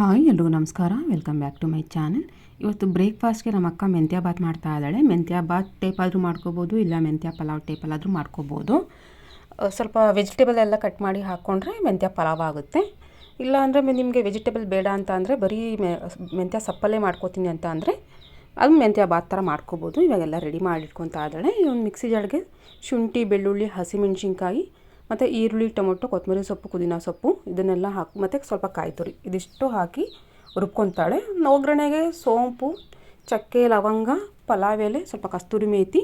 Hi, ಎಲ್ರಿಗೂ ನಮಸ್ಕಾರ. Welcome back to my channel ಇವತ್ತು ಬ್ರೇಕ್ಫಾಸ್ಟ್ಗೆ ನಮ್ಮ ಅಕ್ಕ ಮೆಂತ್ಯ ಬಾತ್ ಮಾಡ್ತಾ ಇದ್ದಾಳೆ. ಮೆಂತ್ಯ ಬಾತ್ ಟೇಪ್ ಆದರೂ ಮಾಡ್ಕೋಬೋದು, ಇಲ್ಲ ಮೆಂತ್ಯ ಪಲಾವ್ ಟೇಪಲ್ಲಾದರೂ ಮಾಡ್ಕೋಬೋದು. ಸ್ವಲ್ಪ ವೆಜಿಟೇಬಲ್ ಎಲ್ಲ ಕಟ್ ಮಾಡಿ ಹಾಕ್ಕೊಂಡ್ರೆ ಮೆಂತ್ಯ ಪಲಾವ್ ಆಗುತ್ತೆ. ಇಲ್ಲ ಅಂದರೆ ನಿಮಗೆ ವೆಜಿಟೇಬಲ್ ಬೇಡ ಅಂತ ಅಂದರೆ ಬರೀ ಮೆ, ಮೆಂತ್ಯ ಸಪ್ಪಲ್ಲೇ ಮಾಡ್ಕೋತೀನಿ ಅಂತ ಅಂದರೆ ಅದು ಮೆಂತ್ಯ ಬಾತ್ ಥರ ಮಾಡ್ಕೋಬೋದು. ಇವಾಗೆಲ್ಲ ರೆಡಿ ಮಾಡಿ ಇಟ್ಕೊತಾ ಇದ್ದಾಳೆ ಒಂದು ಮಿಕ್ಸಿ ಜಾಡಿಗೆ ಶುಂಠಿ, ಬೆಳ್ಳುಳ್ಳಿ, ಹಸಿಮೆಣ್ಸಿನ್ಕಾಯಿ ಮತ್ತು ಈರುಳ್ಳಿ, ಟೊಮೊಟೊ, ಕೊತ್ತಂಬರಿ ಸೊಪ್ಪು, ಪುದೀನ ಸೊಪ್ಪು, ಇದನ್ನೆಲ್ಲ ಹಾಕಿ, ಮತ್ತು ಸ್ವಲ್ಪ ಕಾಯಿ ತುರಿ, ಇದಿಷ್ಟು ಹಾಕಿ ರುಬ್ಕೊತಾಳೆ. ಒಗ್ಗರಣೆಗೆ ಸೋಂಪು, ಚಕ್ಕೆ, ಲವಂಗ, ಪಲಾವ್ ಎಲೆ, ಸ್ವಲ್ಪ ಕಸ್ತೂರಿ ಮೇತಿ,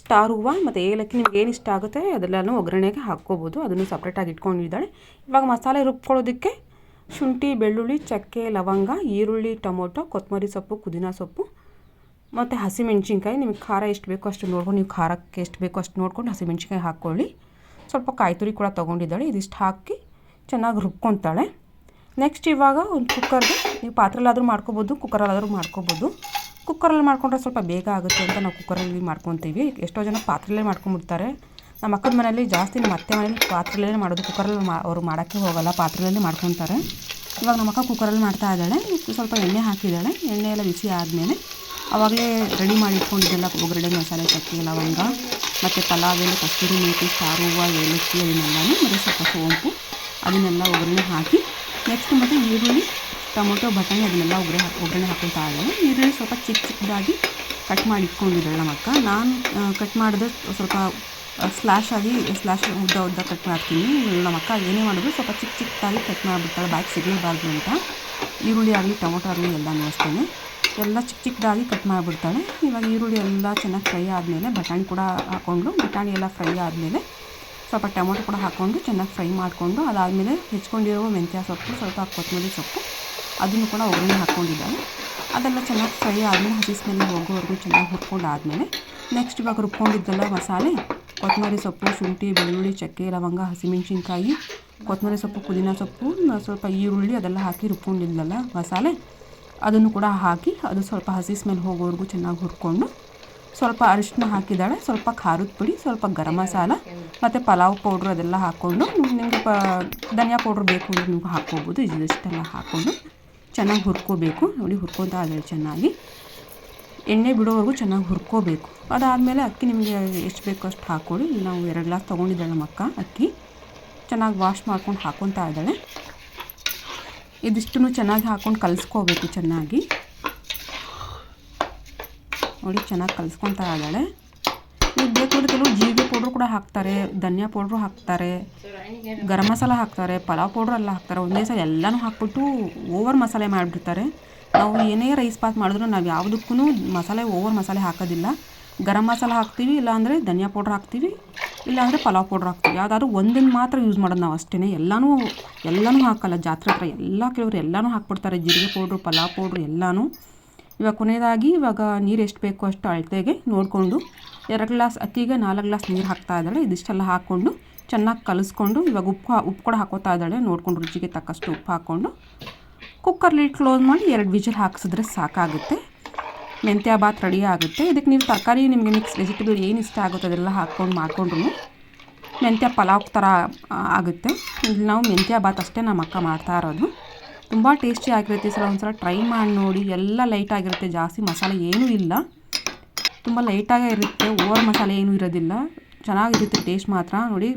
ಸ್ಟಾರ್ ಹೂವು ಮತ್ತು ಏಲಕ್ಕಿ ನಿಮ್ಗೆ ಏನು ಇಷ್ಟ ಆಗುತ್ತೆ ಅದೆಲ್ಲನೂ ಒಗ್ಗರಣೆಗೆ ಹಾಕ್ಕೋಬೋದು. ಅದನ್ನು ಸಪ್ರೇಟಾಗಿ ಇಟ್ಕೊಂಡಿದ್ದಾಳೆ ಇವಾಗ ಮಸಾಲೆ ರುಬ್ಕೊಳ್ಳೋದಕ್ಕೆ ಶುಂಠಿ, ಬೆಳ್ಳುಳ್ಳಿ, ಚಕ್ಕೆ, ಲವಂಗ, ಈರುಳ್ಳಿ, ಟೊಮೊಟೊ, ಕೊತ್ತಂಬರಿ ಸೊಪ್ಪು, ಪುದೀನ ಸೊಪ್ಪು ಮತ್ತು ಹಸಿಮೆಣ್ಸಿನ್ಕಾಯಿ. ನಿಮಗೆ ಖಾರ ಎಷ್ಟು ಬೇಕೋ ಅಷ್ಟು ನೋಡ್ಕೊಂಡು, ನೀವು ಖಾರಕ್ಕೆ ಎಷ್ಟು ಬೇಕೋ ಅಷ್ಟು ನೋಡ್ಕೊಂಡು ಹಸಿಮೆಣ್ಸಿನ್ಕಾಯಿ ಹಾಕ್ಕೊಳ್ಳಿ. ಸ್ವಲ್ಪ ಕಾಯಿ ತುರಿ ಕೂಡ ತೊಗೊಂಡಿದ್ದಾಳೆ. ಇದಿಷ್ಟು ಹಾಕಿ ಚೆನ್ನಾಗಿ ರುಬ್ಕೊತಾಳೆ. ನೆಕ್ಸ್ಟ್ ಇವಾಗ ಒಂದು ಕುಕ್ಕರ್ಗೆ ನೀವು ಪಾತ್ರೆಲಾದರೂ ಮಾಡ್ಕೋಬೋದು ಕುಕ್ಕರಲ್ಲಾದರೂ ಮಾಡ್ಕೋಬೋದು. ಕುಕ್ಕರಲ್ಲಿ ಮಾಡ್ಕೊಂಡ್ರೆ ಸ್ವಲ್ಪ ಬೇಗ ಆಗುತ್ತೆ ಅಂತ ನಾವು ಕುಕ್ಕರಲ್ಲಿ ಮಾಡ್ಕೊತೀವಿ. ಎಷ್ಟೋ ಜನ ಪಾತ್ರೆಯಲ್ಲೇ ಮಾಡ್ಕೊಂಬಿಡ್ತಾರೆ ನಮ್ಮ ಅಕ್ಕದ ಮನೆಯಲ್ಲಿ ಜಾಸ್ತಿ ನಮ್ಮ ಅತ್ತೆ ಮನೇಲಿ ಪಾತ್ರೆಯಲ್ಲೇ ಮಾಡೋದು ಕುಕ್ಕರಲ್ಲಿ ಮಾ ಅವರು ಮಾಡೋಕ್ಕೆ ಹೋಗಲ್ಲ, ಪಾತ್ರೆಯಲ್ಲೇ ಮಾಡ್ಕೊತಾರೆ. ಇವಾಗ ನಮ್ಮ ಅಕ್ಕ ಕುಕ್ಕರಲ್ಲಿ ಮಾಡ್ತಾ ಇದ್ದಾಳೆ. ಸ್ವಲ್ಪ ಎಣ್ಣೆ ಹಾಕಿದ್ದಾಳೆ. ಎಣ್ಣೆ ಎಲ್ಲ ಬಿಸಿ ಆದಮೇಲೆ ಆವಾಗಲೇ ರೆಡಿ ಮಾಡಿ ಇಟ್ಕೊಂಡಿದ್ದೆಲ್ಲ ಒಗ್ಗರಣೆ ಮಸಾಲೆ, ಚಕ್ಕೆ, ಲವಂಗ. ಮತ್ತು ಪಲಾವ್ ಎಲೆ ಕಸ್ತೂರಿ ಮೇಥಿ ಸ್ಟಾರ್ ಹೂವು, ಏಲಕ್ಕಿ, ಅದನ್ನೆಲ್ಲನೂ ಮತ್ತು ಸ್ವಲ್ಪ ಸೋಂಪು. ಅದನ್ನೆಲ್ಲ ಒಗ್ಗರಣೆ ಹಾಕಿ ನೆಕ್ಸ್ಟ್ ಮತ್ತು ಈರುಳ್ಳಿ, ಟೊಮೊಟೊ, ಬಟಾಣಿ ಅದನ್ನೆಲ್ಲ ಒಗ್ಗರಣೆ ಒಗ್ಗರಣೆ ಹಾಕೊಳ್ತಾ ಇದ್ದಾಳೆ ಈರುಳ್ಳಿ ಸ್ವಲ್ಪ ಚಿಕ್ಕ ಚಿಕ್ಕದಾಗಿ ಕಟ್ ಮಾಡಿ ಇಟ್ಕೊಂಡಿದ್ದಾಳೆ ನಮ್ಮ ಅಕ್ಕ ನಾನು ಕಟ್ ಮಾಡಿದ್ರೆ ಸ್ವಲ್ಪ ಸ್ಲ್ಯಾಶ್ ಆಗಿ ಸ್ಲ್ಯಾಶ್ ಉದ್ದ ಉದ್ದ ಕಟ್ ಮಾಡ್ತೀನಿ. ನಮ್ಮ ಅಕ್ಕ ಏನೇ ಮಾಡಿದ್ರು ಸ್ವಲ್ಪ ಚಿಕ್ಕ ಚಿಕ್ಕದಾಗಿ ಕಟ್ ಮಾಡಿಬಿಡ್ತಾಳೆ ಬ್ಯಾಗ್ ಸಿಗಲೇಬಾರ್ದು ಅಂತ. ಈರುಳ್ಳಿ ಆಗಲಿ, ಟೊಮೊಟೊ ಆಗಲಿ ಎಲ್ಲನೂ ಅಷ್ಟೇ ಎಲ್ಲ ಚಿಕ್ಕ ಚಿಕ್ಕದಾಗಿ ಕಟ್ ಮಾಡಿಬಿಡ್ತಾಳೆ. ಇವಾಗ ಈರುಳ್ಳಿ ಎಲ್ಲ ಚೆನ್ನಾಗಿ ಫ್ರೈ ಆದಮೇಲೆ ಬಟಾಣಿ ಕೂಡ ಹಾಕ್ಕೊಂಡು ಬಟಾಣಿ ಎಲ್ಲ ಫ್ರೈ ಆದಮೇಲೆ ಸ್ವಲ್ಪ ಟೊಮೊಟೊ ಕೂಡ ಹಾಕ್ಕೊಂಡು ಚೆನ್ನಾಗಿ ಫ್ರೈ ಮಾಡಿಕೊಂಡು, ಅದಾದಮೇಲೆ ಹೆಚ್ಕೊಂಡಿರೋ ಮೆಂತ್ಯ ಸೊಪ್ಪು, ಸ್ವಲ್ಪ ಕೊತ್ತಂಬರಿ ಸೊಪ್ಪು, ಅದನ್ನು ಕೂಡ ಒಗ್ಗರಣೆ ಹಾಕ್ಕೊಂಡಿದ್ದಾಳೆ ಅದೆಲ್ಲ ಚೆನ್ನಾಗಿ ಫ್ರೈ ಆದಮೇಲೆ, ಹಸಿ ಸ್ಮೆಲ್ ಹೋಗೋವರೆಗೂ ಚೆನ್ನಾಗಿ ಹುರ್ಕೊಂಡು ಆದಮೇಲೆ ನೆಕ್ಸ್ಟ್ ಇವಾಗ ರುಬ್ಕೊಂಡಿದ್ದೆಲ್ಲ ಮಸಾಲೆ, ಕೊತ್ತಂಬರಿ ಸೊಪ್ಪು, ಶುಂಠಿ, ಬೆಳ್ಳುಳ್ಳಿ, ಚಕ್ಕೆ, ಲವಂಗ, ಹಸಿಮೆಣ್ಸಿನ್ಕಾಯಿ, ಕೊತ್ತಂಬರಿ ಸೊಪ್ಪು, ಪುದೀನ ಸೊಪ್ಪು ಸ್ವಲ್ಪ ಈರುಳ್ಳಿ ಅದೆಲ್ಲ ಹಾಕಿ ರುಬ್ಕೊಂಡಿದ್ದಲ್ಲ ಮಸಾಲೆ. ಅದನ್ನು ಕೂಡ ಹಾಕಿ ಅದು ಸ್ವಲ್ಪ ಹಸಿ ಸ್ಮೆಲ್ ಹೋಗೋವರೆಗೂ ಚೆನ್ನಾಗಿ ಹುರ್ಕೊಂಡು ಸ್ವಲ್ಪ ಅರಿಶಿನ ಹಾಕಿದ್ದಾಳೆ, ಸ್ವಲ್ಪ ಖಾರದ ಪುಡಿ, ಸ್ವಲ್ಪ ಗರಂ ಮಸಾಲ ಮತ್ತು ಪಲಾವ್ ಪೌಡ್ರ್ ಅದೆಲ್ಲ ಹಾಕ್ಕೊಂಡು ನಿಮಗೆ ಪ, ಧನಿಯಾ ಪೌಡ್ರ್ ಬೇಕು ಅಂದರೆ ನೀವು ಹಾಕ್ಕೋಬೋದು ಇದಿಷ್ಟೆಲ್ಲ ಹಾಕ್ಕೊಂಡು ಚೆನ್ನಾಗಿ ಹುರ್ಕೋಬೇಕು. ನೋಡಿ ಹುರ್ಕೊತಾ ಆದರೆ ಚೆನ್ನಾಗಿ. ಎಣ್ಣೆ ಬಿಡೋವರೆಗೂ ಚೆನ್ನಾಗಿ ಹುರ್ಕೋಬೇಕು. ಅದಾದಮೇಲೆ ಅಕ್ಕಿ ನಿಮಗೆ ಎಷ್ಟು ಬೇಕೋ ಅಷ್ಟು ಹಾಕ್ಕೊಳ್ಳಿ ನಾವು ಎರಡು ಗ್ಲಾಸ್ ತೊಗೊಂಡಿದ್ದಾಳೆ ನಮ್ಮ ಅಕ್ಕ. ಅಕ್ಕಿ ಚೆನ್ನಾಗಿ ವಾಶ್ ಮಾಡ್ಕೊಂಡು ಹಾಕ್ಕೊತಾ ಇದ್ದಾಳೆ. ಇದಿಷ್ಟನ್ನು ಚೆನ್ನಾಗಿ ಹಾಕ್ಕೊಂಡು ಕಲಿಸ್ಕೋಬೇಕು ಚೆನ್ನಾಗಿ. ನೋಡಿ, ಚೆನ್ನಾಗಿ ಕಲಿಸ್ಕೊತಾ ಇದ್ದಾಳೆ. ನೀವು ಬೇಕು ಅಂದರೆ ಕೆಲವು ಜೀರಿಗೆ ಪೌಡ್ರು ಕೂಡ ಹಾಕ್ತಾರೆ, ಧನಿಯಾ ಪೌಡ್ರು ಹಾಕ್ತಾರೆ, ಗರಂ ಮಸಾಲ ಹಾಕ್ತಾರೆ, ಪಲಾವ್ ಪೌಡ್ರ್ ಎಲ್ಲ ಹಾಕ್ತಾರೆ. ಒಂದೇ ಸಲ ಎಲ್ಲನೂ ಹಾಕ್ಬಿಟ್ಟು ಓವರ್ ಮಸಾಲೆ ಮಾಡಿಬಿಡ್ತಾರೆ. ನಾವು ಏನೇ ರೈಸ್ ಪಾತ್ ಮಾಡಿದ್ರು ನಾವು ಯಾವುದಕ್ಕೂ ಮಸಾಲೆ ಓವರ್ ಮಸಾಲೆ ಹಾಕೋದಿಲ್ಲ. ಗರಂ ಮಸಾಲ ಹಾಕ್ತೀವಿ, ಇಲ್ಲಾಂದರೆ ಧನಿಯಾ ಪೌಡ್ರ್ ಹಾಕ್ತೀವಿ. ಇಲ್ಲಾಂದರೆ ಪಲಾವ್ ಪೌಡ್ರ್ ಹಾಕ್ತೀವಿ. ಯಾವುದಾದ್ರೂ ಒಂದನ್ನು ಮಾತ್ರ ಯೂಸ್ ಮಾಡೋದು ನಾವು ಅಷ್ಟೇ ಎಲ್ಲನೂ ಎಲ್ಲನೂ ಹಾಕಲ್ಲ. ಜಾತ್ರೆ ಹತ್ರ ಎಲ್ಲ ಕೆಲವರು ಎಲ್ಲನೂ ಹಾಕ್ಬಿಡ್ತಾರೆ. ಜೀರಿಗೆ ಪೌಡ್ರು, ಪಲಾವ್ ಪೌಡ್ರು ಎಲ್ಲನೂ. ಇವಾಗ ಕೊನೆಯದಾಗಿ ಇವಾಗ ನೀರು ಎಷ್ಟು ಬೇಕು ಅಷ್ಟು ಅಳತೆಗೆ ನೋಡಿಕೊಂಡು ಎರಡು ಗ್ಲಾಸ್, ಅಕ್ಕಿಗೆ ನಾಲ್ಕು ಗ್ಲಾಸ್ ನೀರು ಹಾಕ್ತಾ ಇದ್ದಾಳೆ. ಇದಿಷ್ಟೆಲ್ಲ ಹಾಕ್ಕೊಂಡು ಚೆನ್ನಾಗಿ ಕಲಿಸ್ಕೊಂಡು ಇವಾಗ ಉಪ್ಪು ಉಪ್ಪು ಕೂಡ ಹಾಕೋತಾ ಇದ್ದಾಳೆ. ನೋಡ್ಕೊಂಡು ರುಚಿಗೆ ತಕ್ಕಷ್ಟು ಉಪ್ಪು ಹಾಕ್ಕೊಂಡು ಕುಕ್ಕರ್ಲಿ ಕ್ಲೋಸ್ ಮಾಡಿ ಎರಡು ವಿಜಿಲ್ ಹಾಕಿಸಿದ್ರೆ ಸಾಕಾಗುತ್ತೆ. ಮೆಂತ್ಯ ಬಾತ್ ರೆಡಿ ಆಗುತ್ತೆ. ಇದಕ್ಕೆ ನೀವು ತರಕಾರಿ ನಿಮಗೆ ಮಿಕ್ಸ್ ವೆಜಿಟೇಬಲ್ ಏನು ಇಷ್ಟ ಆಗುತ್ತೆ ಅದೆಲ್ಲ ಹಾಕ್ಕೊಂಡು ಮಾಡಿಕೊಂಡ್ರು. ಮೆಂತ್ಯ ಪಲಾವ್ ಥರ ಆಗುತ್ತೆ. ಇಲ್ಲಿ ನಾವು ಮೆಂತ್ಯ ಬಾತ್ ಅಷ್ಟೇ ನಮ್ಮ ಅಕ್ಕ ಮಾಡ್ತಾ ಇರೋದು. ತುಂಬ ಟೇಸ್ಟಿ ಆಗಿರುತ್ತೆ ಸಲ ಒಂದ್ಸಲ ಟ್ರೈ ಮಾಡಿ ನೋಡಿ. ಎಲ್ಲ ಲೈಟ್ ಆಗಿರುತ್ತೆ, ಜಾಸ್ತಿ ಮಸಾಲೆ ಏನೂ ಇಲ್ಲ. ತುಂಬ ಲೈಟಾಗೇ ಇರುತ್ತೆ ಓವರ್ ಮಸಾಲೆ ಏನೂ ಇರೋದಿಲ್ಲ. ಚೆನ್ನಾಗಿರುತ್ತೆ ಟೇಸ್ಟ್ ಮಾತ್ರ. ನೋಡಿ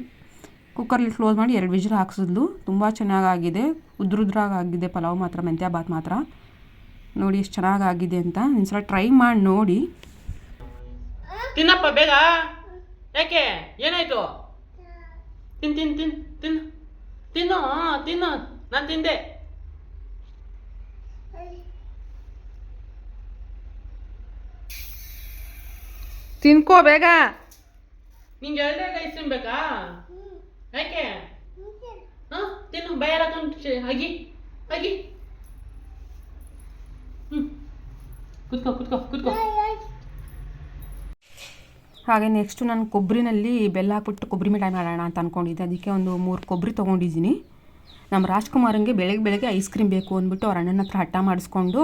ಕುಕ್ಕರ್ಲಿ ಕ್ಲೋಸ್ ಮಾಡಿ ಎರಡು ವಿಜಿಲ್ ಹಾಕ್ಸಿದ್ಲು. ತುಂಬ ಚೆನ್ನಾಗಾಗಿದೆ ಉದ್ರುದ್ರಾಗಿದೆ ಪಲಾವ್ ಮಾತ್ರ, ಮೆಂತ್ಯ ಬಾತ್ ಮಾತ್ರ. ನೋಡಿ ಎಷ್ಟು ಚೆನ್ನಾಗಾಗಿದೆ ಅಂತ. ಒಂದ್ಸಲ ಟ್ರೈ ಮಾಡಿ ನೋಡಿ. ತಿನ್ನಪ್ಪ ಬೇಗ. ಯಾಕೆ? ಏನಾಯ್ತು? ತಿನ್ ತಿನ್ ತಿನ್ ತಿನ್. ತಿನ್ನು ತಿನ್ನು. ನಾನು ತಿಂದೆ. ತಿನ್ಕೋ ಬೇಗ. ನಿಂಗೆ ಎರಡು ಐಸ್ ಕ್ರೀಮ್ ಬೇಕಾ? ಯಾಕೆ? ಹಾಂ? ತಿನ್ನು ಬಯಲ ಕೊಂಡು ಹಗಿ ಹಗಿ ಕುತ್ಕೋ ಕುತ್ಕೋ ಕುತ್ಕೋ. ಹಾಗೆ ನೆಕ್ಸ್ಟು ನಾನು ಕೊಬ್ಬರಿನಲ್ಲಿ ಬೆಲ್ಲ ಹಾಕ್ಬಿಟ್ಟು ಕೊಬ್ಬರಿ ಮಿಠಾಯಿ ಮಾಡೋಣ ಅಂತ ಅಂದ್ಕೊಂಡಿದ್ದೆ ಅದಕ್ಕೆ ಒಂದು ಮೂರು ಕೊಬ್ಬರಿ ತೊಗೊಂಡಿದ್ದೀನಿ. ನಮ್ಮ ರಾಜ್ಕುಮಾರಂಗೆ ಬೆಳಗ್ಗೆ ಬೆಳಗ್ಗೆ ಐಸ್ ಕ್ರೀಮ್ ಬೇಕು ಅಂದ್ಬಿಟ್ಟು ಅವ್ರ ಅಣ್ಣನ ಹತ್ರ ಹಠ ಮಾಡಿಸ್ಕೊಂಡು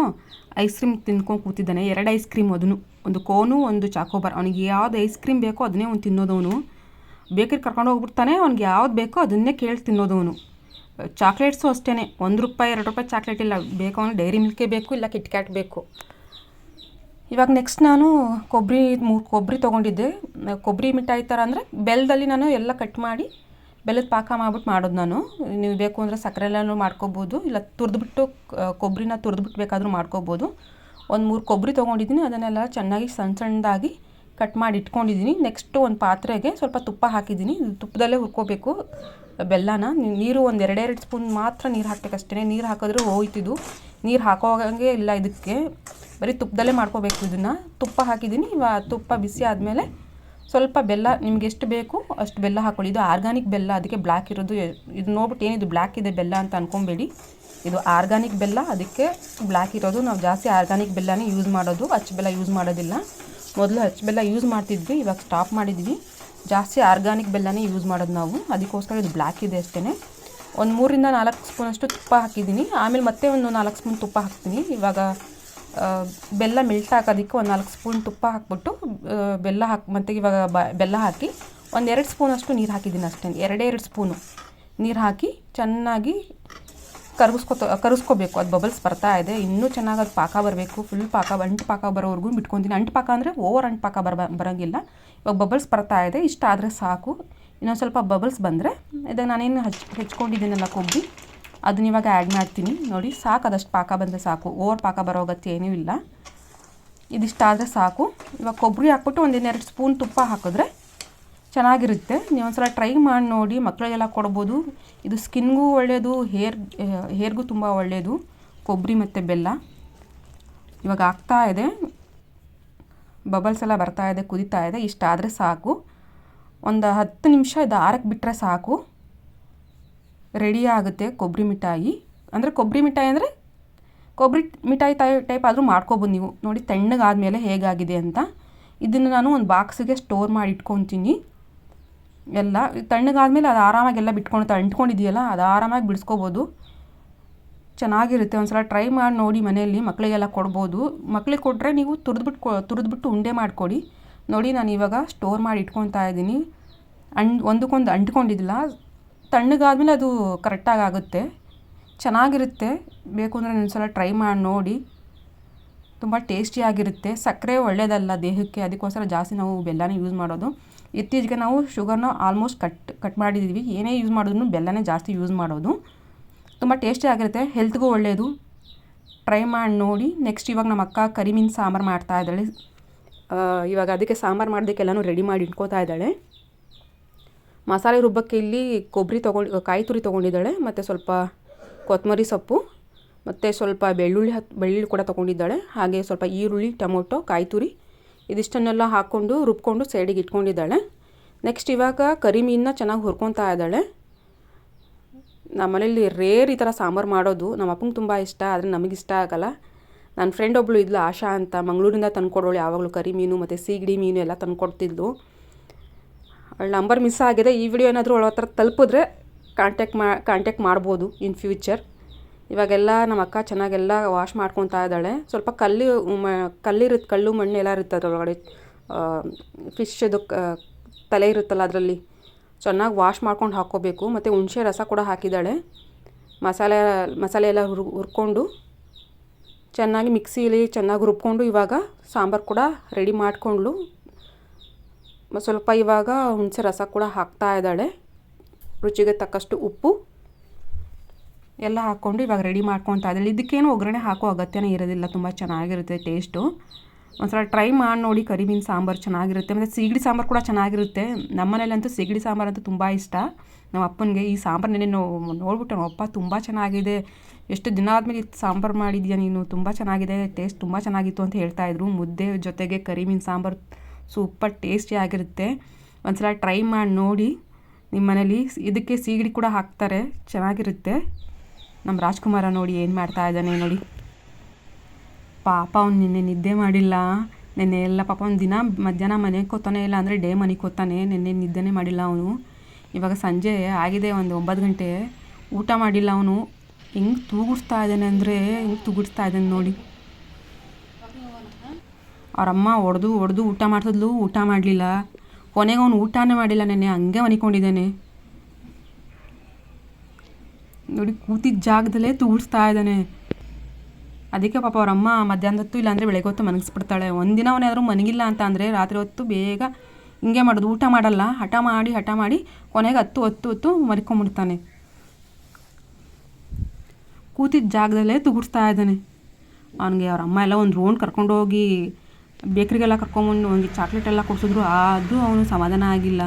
ಐಸ್ ಕ್ರೀಮ್ ತಿನ್ಕೊಂಡು ಕೂತಿದ್ದಾನೆ. ಎರಡು ಐಸ್ ಕ್ರೀಮ್ ಅದನ್ನು ಒಂದು ಕೋನು ಒಂದು ಚಾಕೋಬಾರ್ ಅವನಿಗೆ ಯಾವ್ದು ಐಸ್ ಕ್ರೀಮ್ ಬೇಕೋ ಅದನ್ನೇ ಅವ್ನು ತಿನ್ನೋದವನು. ಬೇಕರಿ ಕರ್ಕೊಂಡು ಹೋಗ್ಬಿಡ್ತಾನೆ ಅವ್ನಿಗೆ ಯಾವ್ದು ಬೇಕೋ ಅದನ್ನೇ ಕೇಳಿ ತಿನ್ನೋದವನು. ಚಾಕ್ಲೇಟ್ಸು ಅಷ್ಟೇ ಒಂದು ರೂಪಾಯಿ ಎರಡು ರೂಪಾಯಿ ಚಾಕ್ಲೇಟ್ ಇಲ್ಲ. ಬೇಕು ಅವನು ಡೈರಿ ಮಿಲ್ಕೇ ಬೇಕು ಇಲ್ಲ ಕಿಟ್ಕ್ಯಾಟ್ ಬೇಕು. ಇವಾಗ ನೆಕ್ಸ್ಟ್ ನಾನು ಕೊಬ್ಬರಿ ಮೂರು ಕೊಬ್ಬರಿ ತೊಗೊಂಡಿದ್ದೆ. ಕೊಬ್ಬರಿ ಮಿಠಾಯಿ ಥರ ಅಂದರೆ ಬೆಲ್ಲದಲ್ಲಿ ನಾನು ಎಲ್ಲ ಕಟ್ ಮಾಡಿ ಬೆಲ್ಲದ ಪಾಕ ಮಾಡ್ಬಿಟ್ಟು ಮಾಡೋದು ನಾನು. ನೀವು ಬೇಕು ಅಂದರೆ ಸಕ್ಕರೆ ಎಲ್ಲನೂ ಮಾಡ್ಕೋಬೋದು, ಇಲ್ಲ ತುರಿದ್ಬಿಟ್ಟು ಕೊಬ್ಬರಿನ ತುರಿದ್ಬಿಟ್ಟು ಬೇಕಾದರೂ ಮಾಡ್ಕೋಬೋದು. ಒಂದು ಮೂರು ಕೊಬ್ಬರಿ ತೊಗೊಂಡಿದ್ದೀನಿ, ಅದನ್ನೆಲ್ಲ ಚೆನ್ನಾಗಿ ಸಣ್ಣ ಸಣ್ಣದಾಗಿ ಕಟ್ ಮಾಡಿ ಇಟ್ಕೊಂಡಿದ್ದೀನಿ. ನೆಕ್ಸ್ಟು ಒಂದು ಪಾತ್ರೆಗೆ ಸ್ವಲ್ಪ ತುಪ್ಪ ಹಾಕಿದ್ದೀನಿ. ತುಪ್ಪದಲ್ಲೇ ಹುರ್ಕೋಬೇಕು ಬೆಲ್ಲನ. ನೀರು ಒಂದು ಎರಡೆರಡು ಸ್ಪೂನ್ ಮಾತ್ರ ನೀರು ಹಾಕಬೇಕಷ್ಟೇ ನೀರು ಹಾಕಿದ್ರೆ ಹೋಯ್ತಿದ್ದು ನೀರು ಹಾಕೋಂಗೆ ಇಲ್ಲ ಇದಕ್ಕೆ. ಬರೀ ತುಪ್ಪದಲ್ಲೇ ಮಾಡ್ಕೋಬೇಕು ಇದನ್ನು. ತುಪ್ಪ ಹಾಕಿದ್ದೀನಿ. ಇವ ತುಪ್ಪ ಬಿಸಿ ಆದಮೇಲೆ ಸ್ವಲ್ಪ ಬೆಲ್ಲ, ನಿಮ್ಗೆ ಎಷ್ಟು ಬೇಕು ಅಷ್ಟು ಬೆಲ್ಲ ಹಾಕ್ಕೊಳ್ಳಿ ಇದು ಆರ್ಗಾನಿಕ್ ಬೆಲ್ಲ, ಅದಕ್ಕೆ ಬ್ಲ್ಯಾಕ್ ಇರೋದು ಇದು ನೋಡ್ಬಿಟ್ಟು ಏನಿದು ಬ್ಲ್ಯಾಕ್ ಇದೆ ಬೆಲ್ಲ ಅಂತ ಅಂದ್ಕೊಬೇಡಿ ಇದು ಆರ್ಗಾನಿಕ್ ಬೆಲ್ಲ, ಅದಕ್ಕೆ ಬ್ಲ್ಯಾಕ್ ಇರೋದು. ನಾವು ಜಾಸ್ತಿ ಆರ್ಗಾನಿಕ್ ಬೆಲ್ಲನೇ ಯೂಸ್ ಮಾಡೋದು. ಅಚ್ಚ ಬೆಲ್ಲ ಯೂಸ್ ಮಾಡೋದಿಲ್ಲ. ಮೊದಲು ಅಚ್ಚ ಬೆಲ್ಲ ಯೂಸ್ ಮಾಡ್ತಿದ್ವಿ, ಇವಾಗ ಸ್ಟಾಪ್ ಮಾಡಿದ್ವಿ. ಜಾಸ್ತಿ ಆರ್ಗಾನಿಕ್ ಬೆಲ್ಲನೇ ಯೂಸ್ ಮಾಡೋದು ನಾವು. ಅದಕ್ಕೋಸ್ಕರ ಇದು ಬ್ಲ್ಯಾಕ್ ಇದೆ ಅಷ್ಟೇ ಒಂದು ಮೂರಿಂದ ನಾಲ್ಕು ಸ್ಪೂನಷ್ಟು ತುಪ್ಪ ಹಾಕಿದ್ದೀನಿ. ಆಮೇಲೆ ಮತ್ತೆ ಒಂದು ನಾಲ್ಕು ಸ್ಪೂನ್ ತುಪ್ಪ ಹಾಕ್ತೀನಿ. ಇವಾಗ ಬೆಲ್ಲ ಮೆಲ್ಟ್ ಹಾಕೋದಕ್ಕೆ ಒಂದು ನಾಲ್ಕು ಸ್ಪೂನ್ ತುಪ್ಪ ಹಾಕ್ಬಿಟ್ಟು ಬೆಲ್ಲ ಹಾಕಿ, ಮತ್ತು ಇವಾಗ ಬ, ಬೆಲ್ಲ ಹಾಕಿ ಒಂದು ಎರಡು ಸ್ಪೂನಷ್ಟು ನೀರು ಹಾಕಿದ್ದೀನಿ ಅಷ್ಟೇ, ಎರಡೇ ಎರಡು ಸ್ಪೂನು. ನೀರು ಹಾಕಿ ಚೆನ್ನಾಗಿ ಕರಗಿಸ್ಕೊತ, ಕರಗಿಸ್ಕೋಬೇಕು. ಅದು ಬಬಲ್ಸ್ ಬರ್ತಾ ಇದೆ. ಇನ್ನೂ ಚೆನ್ನಾಗಿ ಅದು ಪಾಕ ಬರಬೇಕು. ಫುಲ್ ಪಾಕ, ಅಂಟು ಪಾಕ ಬರೋವರೆಗೂ ಬಿಟ್ಕೊತೀನಿ. ಅಂಟು ಪಾಕ ಅಂದರೆ ಓವರ್ ಅಂಟು ಪಾಕ ಬರ ಬರೋಂಗಿಲ್ಲ. ಇವಾಗ ಬಬಲ್ಸ್ ಬರ್ತಾ ಇದೆ. ಇಷ್ಟ ಆದರೆ ಸಾಕು. ಇನ್ನೊಂದು ಸ್ವಲ್ಪ ಬಬಲ್ಸ್ ಬಂದರೆ ಇದಾಗ ನಾನೇನು ಹಚ್, ಹೆಚ್ಕೊಂಡಿದ್ದೀನಲ್ಲ ಕೊಬ್ಬರಿ ಅದನ್ನ ಇವಾಗ ಆ್ಯಡ್ ಮಾಡ್ತೀನಿ. ನೋಡಿ, ಸಾಕು, ಅದಷ್ಟು ಪಾಕ ಬಂದರೆ ಸಾಕು. ಓವರ್ ಪಾಕ ಬರೋ ಅಗತ್ಯ ಏನೂ ಇಲ್ಲ. ಇದಿಷ್ಟಾದರೆ ಸಾಕು. ಇವಾಗ ಕೊಬ್ಬರಿ ಹಾಕ್ಬಿಟ್ಟು ಒಂದು ಇನ್ನೆರಡು ಸ್ಪೂನ್ ತುಪ್ಪ ಹಾಕಿದ್ರೆ ಚೆನ್ನಾಗಿರುತ್ತೆ. ನೀವು ಒಂದ್ಸಲ ಟ್ರೈ ಮಾಡಿ ನೋಡಿ. ಮಕ್ಕಳಿಗೆಲ್ಲ ಕೊಡ್ಬೋದು. ಇದು ಸ್ಕಿನ್ಗೂ ಒಳ್ಳೆಯದು ಹೇರ್, ಹೇರ್ಗೂ ತುಂಬ ಒಳ್ಳೆಯದು ಕೊಬ್ಬರಿ ಮತ್ತು ಬೆಲ್ಲ. ಇವಾಗ ಆಗ್ತಾ ಇದೆ. ಬಬಲ್ಸ್ ಎಲ್ಲ ಬರ್ತಾ ಇದೆ, ಕುದಿತಾ ಇದೆ. ಇಷ್ಟಾದರೆ ಸಾಕು. ಒಂದು ಹತ್ತು ನಿಮಿಷ ಇದು ಆರಕ್ಕೆ ಬಿಟ್ಟರೆ ಸಾಕು. ರೆಡಿ ಆಗುತ್ತೆ ಕೊಬ್ಬರಿ ಮಿಠಾಯಿ. ಅಂದರೆ ಕೊಬ್ಬರಿ ಮಿಠಾಯಿ ಅಂದರೆ ಕೊಬ್ಬರಿ ಮಿಠಾಯಿ ಟೈ ಟೈಪ್ ಆದರೂ ಮಾಡ್ಕೊಬೋದು ನೀವು. ನೋಡಿ ತಣ್ಣಗಾದ್ಮೇಲೆ ಹೇಗಾಗಿದೆ ಅಂತ. ಇದನ್ನು ನಾನು ಒಂದು ಬಾಕ್ಸಿಗೆ ಸ್ಟೋರ್ ಮಾಡಿ ಇಟ್ಕೊತೀನಿ. ಎಲ್ಲ ತಣ್ಣಗಾದ್ಮೇಲೆ ಅದು ಆರಾಮಾಗಿ ಎಲ್ಲ ಬಿಟ್ಕೊಳ್ತಾ ಅಂಟ್ಕೊಂಡಿದೆಯಲ್ಲ, ಅದು ಆರಾಮಾಗಿ ಬಿಡಿಸ್ಕೋಬೋದು. ಚೆನ್ನಾಗಿರುತ್ತೆ. ಒಂದ್ಸಲ ಟ್ರೈ ಮಾಡಿ ನೋಡಿ ಮನೆಯಲ್ಲಿ ಮಕ್ಕಳಿಗೆಲ್ಲ ಕೊಡ್ಬೋದು. ಮಕ್ಳಿಗೆ ಕೊಟ್ಟರೆ ನೀವು ತುರಿದ್ಬಿಟ್ಟು ಕೊ, ತುರಿದ್ಬಿಟ್ಟು ಉಂಡೆ ಮಾಡಿಕೊಡಿ. ನೋಡಿ ನಾನು ಇವಾಗ ಸ್ಟೋರ್ ಮಾಡಿ ಇಟ್ಕೊತಾ ಇದ್ದೀನಿ. ಅಣ್ ಒಂದಕ್ಕೊಂದು ಅಂಟ್ಕೊಂಡಿದ್ದಿಲ್ಲ. ತಣ್ಣಗಾದ್ಮೇಲೆ ಅದು ಕರೆಕ್ಟಾಗಿ ಆಗುತ್ತೆ. ಚೆನ್ನಾಗಿರುತ್ತೆ. ಬೇಕು ಅಂದರೆ ಸಲ ಟ್ರೈ ಮಾಡಿ ನೋಡಿ. ತುಂಬ ಟೇಸ್ಟಿಯಾಗಿರುತ್ತೆ ಸಕ್ಕರೆ ಒಳ್ಳೆಯದಲ್ಲ ದೇಹಕ್ಕೆ. ಅದಕ್ಕೋಸ್ಕರ ಜಾಸ್ತಿ ನಾವು ಬೆಲ್ಲನೇ ಯೂಸ್ ಮಾಡೋದು. ಇತ್ತೀಚೆಗೆ ನಾವು ಶುಗರ್ನ ಆಲ್ಮೋಸ್ಟ್ ಕಟ್ ಕಟ್ ಮಾಡಿದ್ದೀವಿ ಏನೇ ಯೂಸ್ ಮಾಡಿದ್ರು ಬೆಲ್ಲನೇ ಜಾಸ್ತಿ ಯೂಸ್ ಮಾಡೋದು. ತುಂಬ ಟೇಸ್ಟಿಯಾಗಿರುತ್ತೆ ಹೆಲ್ತ್ಗೂ ಒಳ್ಳೆಯದು ಟ್ರೈ ಮಾಡಿ ನೋಡಿ. ನೆಕ್ಸ್ಟ್ ಇವಾಗ ನಮ್ಮ ಅಕ್ಕ ಕರಿಮೀನು ಸಾಂಬಾರು ಮಾಡ್ತಾ ಇದ್ದಾಳೆ. ಇವಾಗ ಅದಕ್ಕೆ ಸಾಂಬಾರು ಮಾಡೋದಕ್ಕೆಲ್ಲನೂ ರೆಡಿ ಮಾಡಿ ಇಟ್ಕೋತಾ ಇದ್ದಾಳೆ. ಮಸಾಲೆ ರುಬ್ಬಕ್ಕೆ ಇಲ್ಲಿ ಕೊಬ್ಬರಿ ತೊಗೊಂಡು ಕಾಯಿ ತುರಿ ತೊಗೊಂಡಿದ್ದಾಳೆ, ಮತ್ತು ಸ್ವಲ್ಪ ಕೊತ್ತಂಬರಿ ಸೊಪ್ಪು, ಮತ್ತು ಸ್ವಲ್ಪ ಬೆಳ್ಳುಳ್ಳಿ ಹತ್, ಬೆಳ್ಳುಳ್ಳಿ ಕೂಡ ತೊಗೊಂಡಿದ್ದಾಳೆ, ಹಾಗೆ ಸ್ವಲ್ಪ ಈರುಳ್ಳಿ, ಟೊಮೊಟೊ, ಕಾಯಿ ತುರಿ, ಇದಿಷ್ಟನ್ನೆಲ್ಲ ಹಾಕ್ಕೊಂಡು ರುಬ್ಕೊಂಡು ಸೈಡಿಗೆ ಇಟ್ಕೊಂಡಿದ್ದಾಳೆ. ನೆಕ್ಸ್ಟ್ ಇವಾಗ ಕರಿ ಮೀನನ್ನ ಚೆನ್ನಾಗಿ ಹುರ್ಕೊತಾ ಇದ್ದಾಳೆ. ನಮ್ಮ ಮನೇಲಿ ರೇರ್ ಈ ಥರ ಸಾಂಬಾರು ಮಾಡೋದು ನಮ್ಮ ಅಪ್ಪಂಗೆ ತುಂಬ ಇಷ್ಟ, ಆದರೆ ನಮಗೆ ಇಷ್ಟ ಆಗಲ್ಲ. ನನ್ನ ಫ್ರೆಂಡ್ ಒಬ್ಬಳು ಇದ್ಲು ಆಶಾ ಅಂತ, ಮಂಗಳೂರಿಂದ ತಂದುಕೊಡೋಳು ಯಾವಾಗಲೂ ಕರಿ ಮೀನು, ಮತ್ತು ಸೀಗಡಿ ಮೀನು ಎಲ್ಲ ತಂದ್ಕೊಡ್ತಿದ್ಲು. ಅವಳ ನಂಬರ್ ಮಿಸ್ ಆಗಿದೆ, ಈ ವಿಡಿಯೋ ಏನಾದರೂ ಅವಳ ಹತ್ರ ತಲುಪಿದ್ರೆ ಕಾಂಟ್ಯಾಕ್ಟ್ ಮಾ ಕಾಂಟ್ಯಾಕ್ಟ್ ಮಾಡ್ಬೋದು ಇನ್ ಫ್ಯೂಚರ್ ಇವಾಗೆಲ್ಲ ನಮ್ಮ ಅಕ್ಕ ಚೆನ್ನಾಗೆಲ್ಲ ವಾಶ್ ಮಾಡ್ಕೊತಾ ಇದ್ದಾಳೆ. ಸ್ವಲ್ಪ ಕಲ್ಲು, ಮ ಕಲ್ಲಿರುತ್ತೆ ಕಲ್ಲು ಮಣ್ಣು ಎಲ್ಲ ಇರುತ್ತೆ ಅದರೊಳಗಡೆ ಫಿಶ್ದು ತಲೆ ಇರುತ್ತಲ್ಲ ಅದರಲ್ಲಿ. ಚೆನ್ನಾಗಿ ವಾಶ್ ಮಾಡ್ಕೊಂಡು ಹಾಕ್ಕೋಬೇಕು. ಮತ್ತು ಹುಣಸೆ ರಸ ಕೂಡ ಹಾಕಿದ್ದಾಳೆ. ಮಸಾಲೆ ಮಸಾಲೆ ಎಲ್ಲ ಹುರ್, ಹುರ್ಕೊಂಡು ಚೆನ್ನಾಗಿ ಮಿಕ್ಸಿಲಿ ಚೆನ್ನಾಗಿ ರುಬ್ಕೊಂಡು ಇವಾಗ ಸಾಂಬಾರು ಕೂಡ ರೆಡಿ ಮಾಡಿಕೊಂಡ್ಳು. ಸ್ವಲ್ಪ ಇವಾಗ ಹುಣಸೆ ರಸ ಕೂಡ ಹಾಕ್ತಾ ಇದ್ದಾಳೆ. ರುಚಿಗೆ ತಕ್ಕಷ್ಟು ಉಪ್ಪು. ಎಲ್ಲ ಹಾಕ್ಕೊಂಡು ಇವಾಗ ರೆಡಿ ಮಾಡ್ಕೊತಾ ಇದ್ದಾಳೆ. ಇದಕ್ಕೇನು ಒಗ್ಗರಣೆ ಹಾಕೋ ಅಗತ್ಯನೇ ಇರೋದಿಲ್ಲ. ತುಂಬ ಚೆನ್ನಾಗಿರುತ್ತೆ ಟೇಸ್ಟು. ಒಂದ್ಸಲ ಟ್ರೈ ಮಾಡಿ ನೋಡಿ. ಕರಿಬೀನ್ ಸಾಂಬಾರು ಚೆನ್ನಾಗಿರುತ್ತೆ. ಮತ್ತು ಸೀಗಡಿ ಸಾಂಬಾರು ಕೂಡ ಚೆನ್ನಾಗಿರುತ್ತೆ. ನಮ್ಮನೇಲಂತೂ ಸೀಗಡಿ ಸಾಂಬಾರು ಅಂತೂ ತುಂಬ ಇಷ್ಟ. ನಮ್ಮ ಅಪ್ಪನಿಗೆ ಈ ಸಾಂಬಾರು ನೆನೆ ನೋಡ್ಬಿಟ್ಟು. ನಮ್ಮ ಅಪ್ಪ ತುಂಬ ಚೆನ್ನಾಗಿದೆ. ಎಷ್ಟು ದಿನ ಆದಮೇಲೆ ಇದು ಸಾಂಬಾರು ಮಾಡಿದ್ಯಾ ನೀನು? ತುಂಬ ಚೆನ್ನಾಗಿದೆ. ಟೇಸ್ಟ್ ತುಂಬ ಚೆನ್ನಾಗಿತ್ತು ಅಂತ ಹೇಳ್ತಾಯಿದ್ರು ಮುದ್ದೆ ಜೊತೆಗೆ ಕರಿಮೀನು ಸಾಂಬಾರು ಸೂಪರ್ ಟೇಸ್ಟಿ ಆಗಿರುತ್ತೆ. ಒಂದ್ಸಲ ಟ್ರೈ ಮಾಡಿ, ನೋಡಿ. ನಿಮ್ಮ ಮನೇಲಿ ಇದಕ್ಕೆ ಸೀಗಡಿ ಕೂಡ ಹಾಕ್ತಾರೆ. ಚೆನ್ನಾಗಿರುತ್ತೆ. ನಮ್ಮ ರಾಜ್ಕುಮಾರ ನೋಡಿ ಏನು ಮಾಡ್ತಾ ಇದ್ದಾನೆ ನೋಡಿ. ಪಾಪ ಅವ್ನು ನಿನ್ನೆ ನಿದ್ದೆ ಮಾಡಿಲ್ಲ. ನಿನ್ನೆ ಎಲ್ಲ ಪಾಪ ಅವ್ನು ದಿನ ಮಧ್ಯಾಹ್ನ ಮನೆಗೆ ಕೂತಾನೆ ಇಲ್ಲ ಅಂದರೆ ಡೇ ಮನೆಗೆ ಕೂತಾನೆ. ನಿನ್ನೆ ನಿದ್ದೆನೇ ಮಾಡಿಲ್ಲ ಅವನು. ಇವಾಗ ಸಂಜೆ ಆಗಿದೆ, ಒಂದು ಒಂಬತ್ತು ಗಂಟೆ. ಊಟ ಮಾಡಿಲ್ಲ ಅವನು. ಹೆಂಗೆ ತೂಗುಡ್ತಾ ಇದ್ದಾನೆ ಅಂದರೆ ಹೆಂಗೆ ತೂಗುಡ್ತಾ ಇದ್ದಾನೆ ನೋಡಿ. ಅವರಮ್ಮ ಹೊಡೆದು ಹೊಡೆದು ಊಟ ಮಾಡ್ತಿದ್ಲು, ಊಟ ಮಾಡಲಿಲ್ಲ. ಕೊನೆಗೆ ಅವನು ಊಟನೇ ಮಾಡಿಲ್ಲ ನೆನ್ನೆ, ಹಂಗೆ ಒನಿಕೊಂಡಿದ್ದಾನೆ ನೋಡಿ ಕೂತಿದ್ದ ಜಾಗದಲ್ಲೇ ತೂಡಿಸ್ತಾ ಇದ್ದಾನೆ. ಅದಕ್ಕೆ ಪಾಪ ಅವ್ರ ಅಮ್ಮ ಮಧ್ಯಾಹ್ನದ ಹೊತ್ತು ಇಲ್ಲಾಂದರೆ ಬೆಳಗ್ಗೆ ಹೊತ್ತು ಮನಗಿಸ್ಬಿಡ್ತಾಳೆ. ಒಂದಿನ ಅವನೇನಾದರೂ ಮನಗಿಲ್ಲ ಅಂತ ಅಂದರೆ ರಾತ್ರಿ ಹೊತ್ತು ಬೇಗ ಹಿಂಗೆ ಮಾಡೋದು. ಊಟ ಮಾಡಲ್ಲ, ಹಠ ಮಾಡಿ ಹಠ ಮಾಡಿ ಕೊನೆಗೆ ಹತ್ತು ಹೊತ್ತು ಹೊತ್ತು ಮರ್ಕೊಂಬಿಡ್ತಾನೆ. ಕೂತಿದ್ದ ಜಾಗದಲ್ಲೇ ತುಗುಡ್ಸ್ತಾ ಇದ್ದಾನೆ. ಅವನಿಗೆ ಅವ್ರ ಅಮ್ಮ ಎಲ್ಲ ಒಂದು ರೌಂಡ್ ಕರ್ಕೊಂಡೋಗಿ ಬೇಕ್ರಿಗೆಲ್ಲ ಕರ್ಕೊಂಬಂದು ಅವನಿಗೆ ಚಾಕ್ಲೇಟ್ ಎಲ್ಲ ಕೊಡಿಸಿದ್ರು ಆದರೂ ಅವನು ಸಮಾಧಾನ ಆಗಿಲ್ಲ.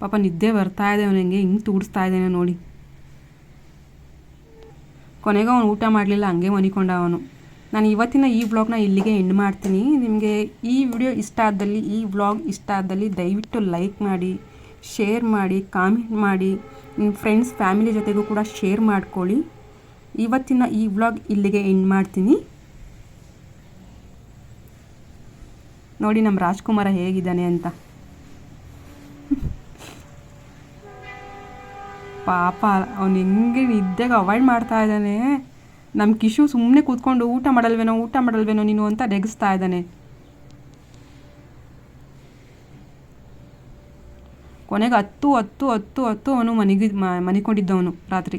ಪಾಪ ನಿದ್ದೆ ಬರ್ತಾ ಇದೆ ಅವನಿಗೆ ಹಿಂಗೆ ತೂಡಿಸ್ತಾ ಇದ್ದಾನೆ ನೋಡಿ. ಕೊನೆಗೆ ಅವನು ಊಟ ಮಾಡಲಿಲ್ಲ, ಹಂಗೆ ಮನಿಕೊಂಡ ಅವನು. ನಾನು ಇವತ್ತಿನ ಈ ವ್ಲಾಗ್ನ ಇಲ್ಲಿಗೆ ಎಂಡ್ ಮಾಡ್ತೀನಿ. ನಿಮಗೆ ಈ ವಿಡಿಯೋ ಇಷ್ಟ ಆದಲ್ಲಿ, ಈ ವ್ಲಾಗ್ ಇಷ್ಟ ಆದಲ್ಲಿ ದಯವಿಟ್ಟು ಲೈಕ್ ಮಾಡಿ ಶೇರ್ ಮಾಡಿ ಕಾಮೆಂಟ್ ಮಾಡಿ, ನಿಮ್ಮ ಫ್ರೆಂಡ್ಸ್ ಫ್ಯಾಮಿಲಿ ಜೊತೆಗೂ ಕೂಡ ಶೇರ್ ಮಾಡ್ಕೊಳ್ಳಿ. ಇವತ್ತಿನ ಈ ವ್ಲಾಗ್ ಇಲ್ಲಿಗೆ ಎಂಡ್ ಮಾಡ್ತೀನಿ. ನೋಡಿ ನಮ್ಮ ರಾಜ್ಕುಮಾರ ಹೇಗಿದ್ದಾನೆ ಅಂತ. ಪಾಪ, ಅವನು ಹೆಂಗೆ ನಿದ್ದೆಗೆ ಅವಾಯ್ಡ್ ಮಾಡ್ತಾ ಇದ್ದಾನೆ. ನಮ್ಮ ಕಿಶು ಸುಮ್ಮನೆ ಕೂತ್ಕೊಂಡು ಊಟ ಮಾಡಲ್ವೇನೋ ಊಟ ಮಾಡಲ್ವೇನೋ ನೀನು ಅಂತ ರೆಗಿಸ್ತಾ ಇದ್ದಾನೆ. ಕೊನೆಗೆ ಹತ್ತು ಹತ್ತು ಹತ್ತು ಹತ್ತು ಅವನು ಮನೆಗೆ ಮನಿಕೊಂಡಿದ್ದವನು ರಾತ್ರಿ.